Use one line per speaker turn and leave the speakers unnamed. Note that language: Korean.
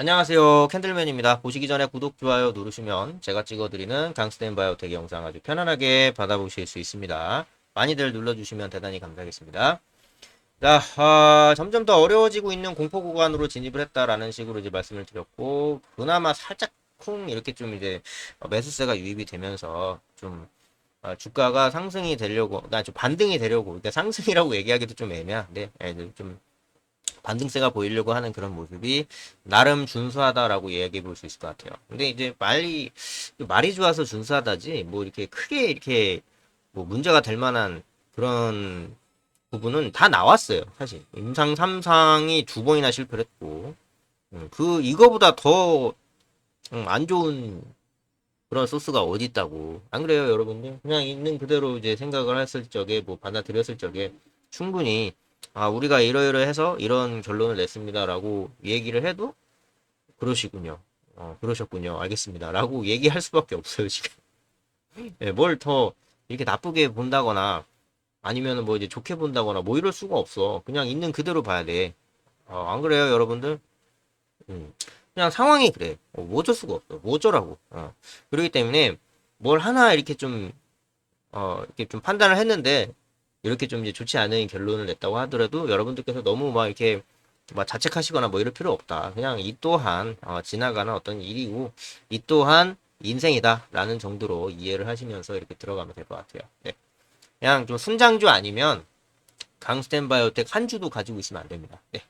안녕하세요. 캔들맨입니다. 보시기 전에 구독, 좋아요 누르시면 제가 찍어드리는 강스텐 바이오텍 영상 아주 편안하게 받아보실 수 있습니다. 많이들 눌러주시면 대단히 감사하겠습니다. 자, 아, 점점 더 어려워지고 있는 공포 구간으로 진입을 했다라는 식으로 이제 말씀을 드렸고, 그나마 살짝 쿵 이렇게 좀 이제 매수세가 유입이 되면서 좀 아, 주가가 상승이 되려고, 나 좀 반등이 되려고, 그러니까 상승이라고 얘기하기도 좀 애매한데, 예, 좀 반등세가 보이려고 하는 그런 모습이 나름 준수하다라고 이야기해 볼 수 있을 것 같아요. 근데 이제 말이 말이 좋아서 준수하다지 뭐 이렇게 크게 이렇게 뭐 문제가 될 만한 그런 부분은 다 나왔어요. 사실 임상 3상이 두 번이나 실패를 했고 음, 그 이거보다 더 안 좋은 그런 소스가 어디 있다고 안 그래요 여러분들 그냥 있는 그대로 이제 생각을 했을 적에 뭐 받아들였을 적에 충분히 아, 우리가 이러이러해서 이런 결론을 냈습니다라고 얘기를 해도 그러시군요. 어, 그러셨군요. 알겠습니다. 라고 얘기할 수밖에 없어요, 지금. 예, 뭘더 이렇게 나쁘게 본다거나 아니면 뭐 이제 좋게 본다거나 뭐 이럴 수가 없어. 그냥 있는 그대로 봐야 돼. 어, 안 그래요, 여러분들? 음, 그냥 상황이 그래. 어, 뭐 어쩔 수가 없어. 뭐 어쩌라고. 어. 그렇기 때문에 뭘 하나 이렇게 좀, 어, 이렇게 좀 판단을 했는데 이렇게 좀 이제 좋지 않은 결론을 냈다고 하더라도 여러분들께서 너무 막 이렇게 막 자책하시거나 뭐 이럴 필요 없다. 그냥 이 또한 어, 지나가는 어떤 일이고 이 또한 인생이다라는 정도로 이해를 하시면서 이렇게 들어가면 될 것 같아요. 네. 그냥 좀 순장주 아니면 강스텐바이오텍 한 주도 가지고 있으면 안 됩니다. 네.